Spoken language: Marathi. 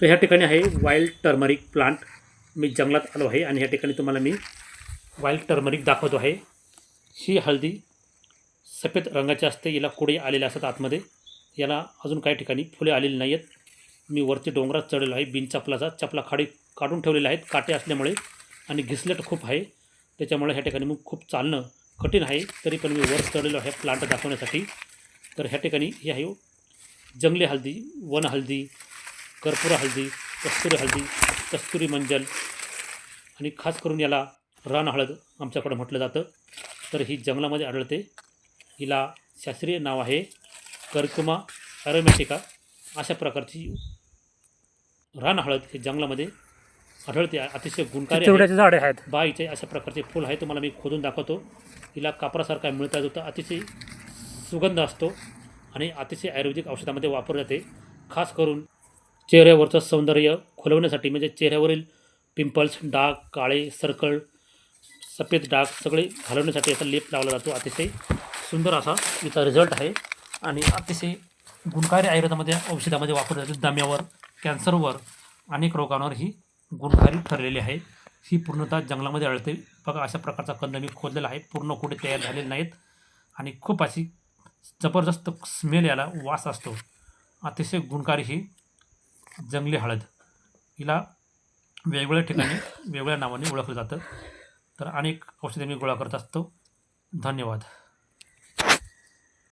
तर ह्या ठिकाणी आहे वाईल्ड टर्मरिक प्लांट मी जंगलात आलो आहे आणि ह्या ठिकाणी तुम्हाला मी वाईल्ड टर्मरिक दाखवतो आहे. ही हळदी सफेद रंगाची असते. याला कुडे आलेले असतात आतमध्ये. याला अजून काही ठिकाणी फुले आलेली नाही आहेत मी वरती डोंगरात चढलेलो आहे. बिन चपलाचा चपला खाडी काढून ठेवलेल्या आहेत. काटे असल्यामुळे आणि घिसलेट खूप आहे. त्याच्यामुळे ह्या ठिकाणी मग खूप चालणं कठीण आहे. तरी पण मी वर चढलेलो आहे प्लांट दाखवण्यासाठी. तर ह्या ठिकाणी ही आहे. जंगली हळदी वन हळदी कर्पूर हळदी कस्तुरी हळदी कस्तुरी मंजल आणि खास करून याला रान हळद आमच्याकडं म्हटलं जातं. तर ही जंगलामध्ये आढळते. हिला शास्त्रीय नाव आहे कर्कुमा ॲरोमॅटिका अशा प्रकारची रान हळद हे जंगलामध्ये आढळते. अतिशय गुणकारी झाडे आहेत? बाईचे अशा प्रकारचे फूल आहे. तुम्हाला मी खोदून दाखवतो. हिला कापरासारखा मिळता होता अतिशय सुगंध असतो आणि अतिशय आयुर्वेदिक औषधामध्ये वापरले जाते खास करून चेहऱ्यावरचं सौंदर्य खुलवण्यासाठी म्हणजे चेहऱ्यावरील पिंपल्स डाग काळे सर्कल सफेद डाग सगळे घालवण्यासाठी याचा लेप लावला जातो. अतिशय सुंदर असा याचा रिझल्ट आहे. आणि अतिशय गुणकारी आयुर्वेदामध्ये औषधामध्ये वापरले जाते. दम्यावर कॅन्सरवर अनेक रोगांवर ही गुणकारी ठरलेली आहे. ही पूर्णतः जंगलामध्ये आढळते. बघा अशा प्रकारचा कंद मी खोदलेला आहे. पूर्ण कुठे तयार झालेले नाहीत. आणि खूप अशी जबरदस्त स्मेल याला वास असतो. अतिशय गुणकारी ही जंगली हळद. हिला वेगवेगळ्या ठिकाणी वेगवेगळ्या नावाने ओळखलं जातं. तर अनेक औषधे मी गोळा करत असतो. धन्यवाद.